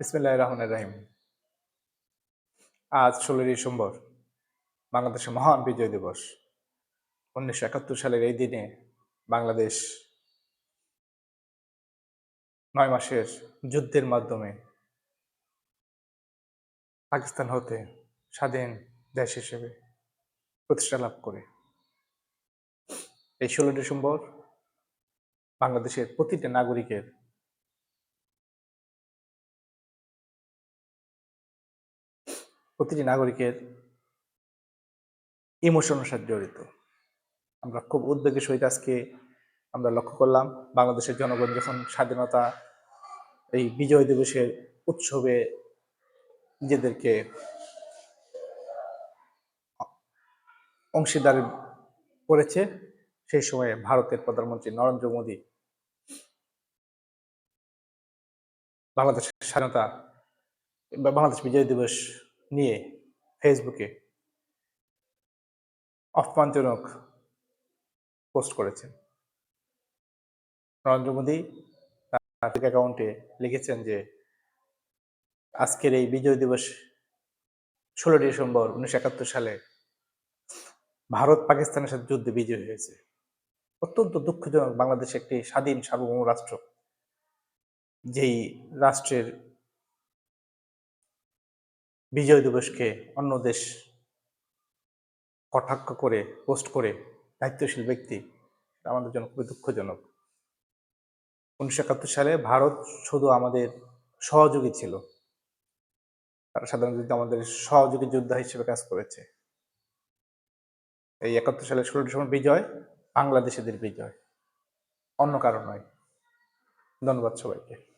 বিসমিল্লাহ রহমানের রাহিম। আজ ষোলোই ডিসেম্বর, বাংলাদেশের মহান বিজয় দিবস। উনিশশো একাত্তর সালের এই দিনে বাংলাদেশ নয় মাসের যুদ্ধের মাধ্যমে পাকিস্তান হতে স্বাধীন দেশ হিসেবে প্রতিষ্ঠা লাভ করে। এই ষোলো ডিসেম্বর বাংলাদেশের প্রতিটা নাগরিকের প্রতিটি নাগরিকের ইমোশনের সাথে জড়িত। আমরা খুব উদ্বেগের সহিত আজকে আমরা লক্ষ্য করলাম, বাংলাদেশের জনগণ যখন স্বাধীনতা, এই বিজয় দিবসের উৎসবে নিজেদেরকে অংশীদার করেছে, সেই সময়ে ভারতের প্রধানমন্ত্রী নরেন্দ্র মোদী বাংলাদেশের স্বাধীনতা, বাংলাদেশ বিজয় দিবস নিয়ে ফেসবুকে অপমানজনক পোস্ট করেছেন। নরেন্দ্র মোদী তার অ্যাকাউন্টে লিখেছেন যে, আজকের এই বিজয় দিবস ষোলো ডিসেম্বর উনিশশো একাত্তর সালে ভারত পাকিস্তানের সাথে যুদ্ধে বিজয় হয়েছে। অত্যন্ত দুঃখজনক বাংলাদেশ একটি স্বাধীন সার্বভৌম রাষ্ট্র, যেই রাষ্ট্রের বিজয় দিবসকে অন্য দেশ কটাক্ষ করে, পোস্ট করে দায়িত্বশীল ব্যক্তি আমাদের জন্য খুবই দুঃখজনক। উনিশশো একাত্তর সালে ভারত শুধু আমাদের সহযোগী ছিল। তারা সাধারণত আমাদের সহযোগী যোদ্ধা হিসেবে কাজ করেছে। এই একাত্তর সালে ষোলো ডিসেম্বর বিজয়, বাংলাদেশিদের বিজয়। অন্য কারণ নয়। ধন্যবাদ সবাইকে।